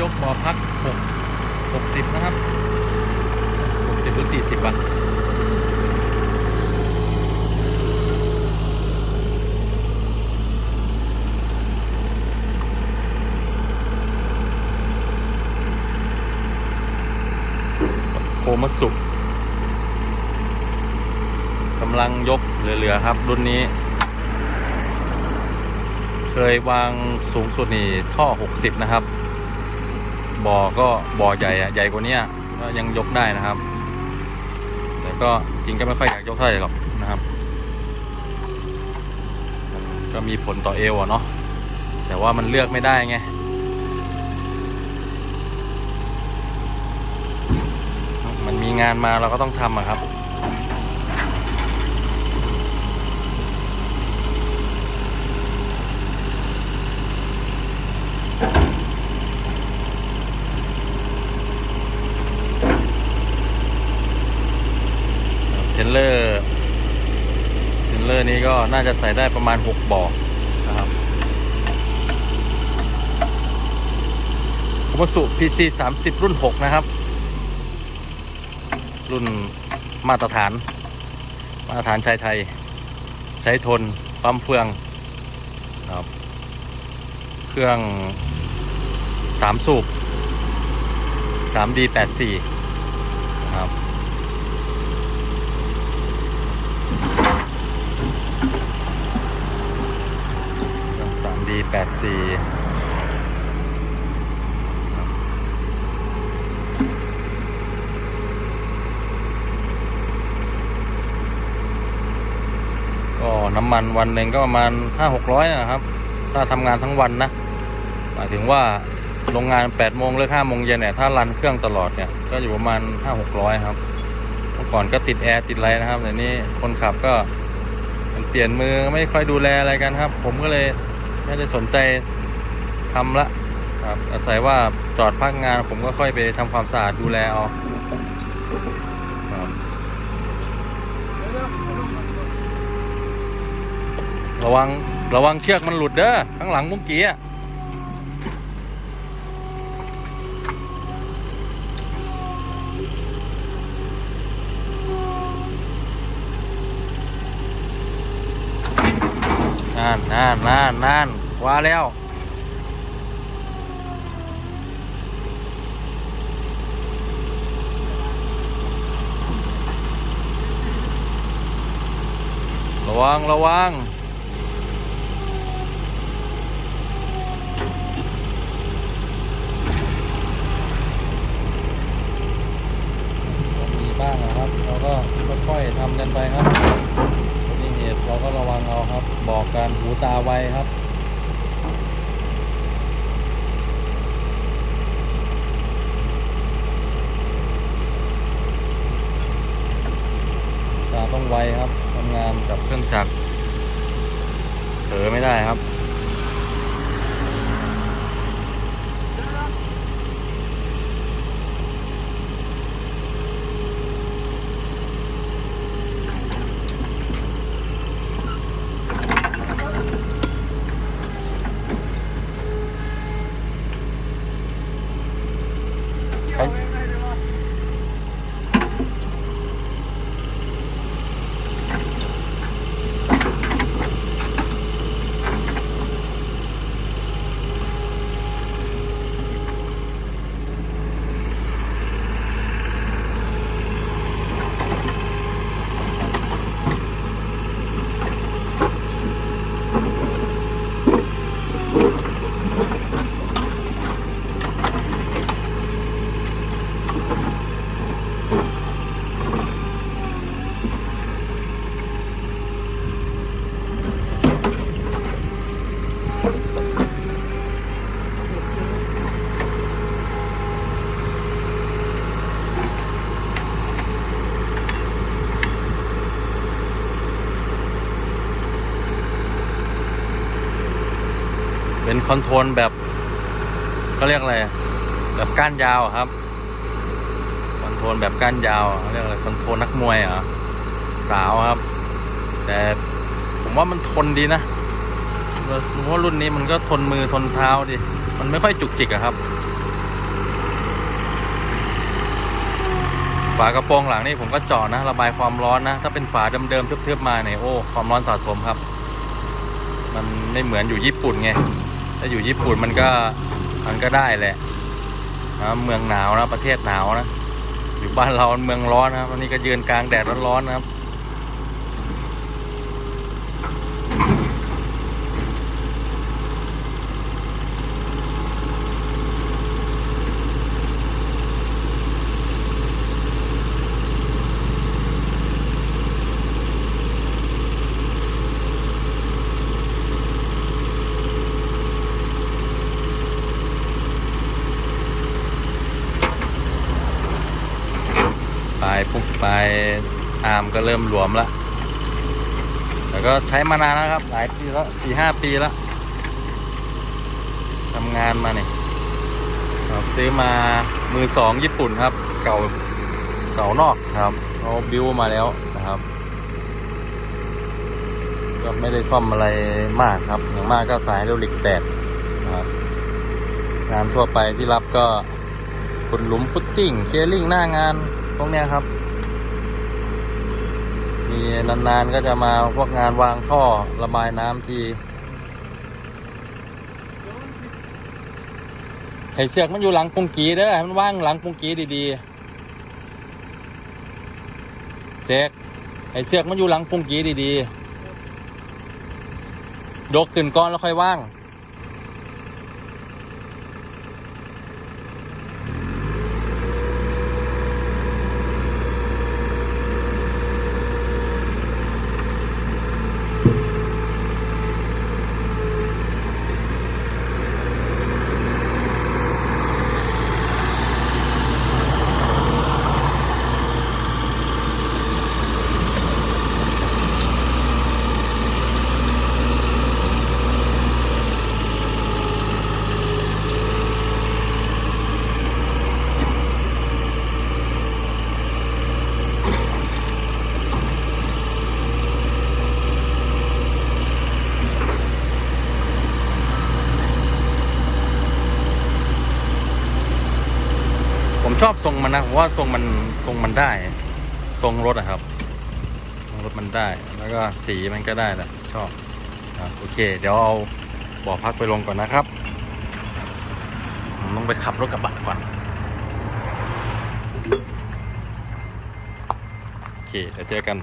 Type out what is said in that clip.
ยกบ่อพัก6 60 นะครับ 60 หรือ 40บาทโคมัสุกำลังยกเหลือ ๆ ครับ รุ่นนี้ เคยวางสูงสุดนี่ท่อ 60 นะครับ บ่อก็บ่อใหญ่อะใหญ่กว่านี้ก็ยังยกได้นะครับ แต่ก็จริงก็ไม่ค่อยอยากยกเท่าไหร่หรอกนะครับ ก็มีผลต่อเอวอะเนาะแต่ว่ามันเลือกไม่ได้ไงมันมีงานมาเราก็ต้องทำอะครับ เทรลเลอร์เทรลเลอร์นี้ก็น่าจะใส่ได้ประมาณ 6บ่อนะครับคุมสุ PC 30 รุ่น 6 นะครับ รุ่นมาตรฐาน มาตรฐานชายไทย ใช้ทน ปั๊มเฟืองครับเครื่อง 3 สูบ 3D 84 นะครับ D84 ก็น้ำมันวันหนึ่งก็ประมาณ 5-600 นะครับ ถ้าทำงานทั้งวันนะ หมายถึงว่าโรงงาน 8 โมงเลิก5โมงเย็นเนี่ย ถ้ารันเครื่องตลอดเนี่ย ก็อยู่ประมาณ 5-600 ครับเมื่อก่อนก็ติดแอร์ติดอะไรนะครับแต่นี้คนขับก็มันเปลี่ยนมือไม่ค่อยดูแลอะไรกันครับ ผมก็เลย ไม่ได้สนใจทำละครับอาศัยว่าจอดพักงานผมก็ค่อยไปทำความสะอาดดูแลเอาครับระวังระวังเชือกมันหลุดเด้อข้างหลังเมุ้งกี้อะ นั่นนั่นนั่นนั่นว่าแล้วระวังระวัง มีบ้างนะครับ เราก็ค่อยๆทำกันไปครับนี่เหตุเราก็ระวังเอาครับ บอกการหูตาไวครับตาต้องไวครับทำงานกับเครื่องจักรเผลอไม่ได้ครับ เป็นคอนโทรลแบบก็เรียกอะไรแบบก้านยาวครับ คอนโทรลแบบก้านยาวเรียกอะไรคอนโทรลนักมวยเหรอสาวครับ แต่ผมว่ามันทนดีนะผมว่ารุ่นนี้มันก็ทนมือทนเท้าดี มันไม่ค่อยจุกจิกอะครับ ฝากระโปรงหลังนี่ผมก็จอดนะ ระบายความร้อนนะ ถ้าเป็นฝาเดิมๆเทือบๆมาเนี่ยโอ้ ความร้อนสะสมครับ มันไม่เหมือนอยู่ญี่ปุ่นไง ถ้าอยู่ญี่ปุ่นมันก็มันก็ได้แหละนะเมืองหนาวนะประเทศหนาวนะ อยู่บ้านเราเมืองร้อนนะครับวันนี้ก็ยืนกลางแดดร้อนๆนะครับ ปุ๊บปลายอาร์มก็เริ่มหลวมล้วแต่ก็ใช้มานานแล้วครับ หลายปีแล้วสี่ห้าปีแล้วทำงานมาเนี่ยครับซื้อมามือสองญี่ปุ่นครับ เก่าเก่านอกครับเขาบิวมาแล้วนะครับ ก็ไม่ได้ซ่อมอะไรมากครับ อย่างมากก็สายเรลิกแตกนะครับงานทั่วไปที่รับก็ขุดหลุมพุตติ้งเคลียร์ลิงหน้างานพวกเนี้ยครับ มีนานๆก็จะมาพวกงานวางท่อระบายน้ำทีไอเสือกมันอยู่หลังปุงกีเด้อให้มันว่างหลังปุงกีดีๆเสกไอเสือกมันอยู่หลังปุงกีดีๆยกขึ้นก้อนแล้วค่อยว่าง อบทรงมันนะผมว่าทรงมันทรงมันได้ ทรงรถอะครับทรงรถมันได้ แล้วก็สีมันก็ได้แหละชอบครับโอเค เดี๋ยวเอาบ่อพักไปลงก่อนนะครับผมต้องไปขับรถกระบะก่อนโอเคเดี๋ยวเจอกัน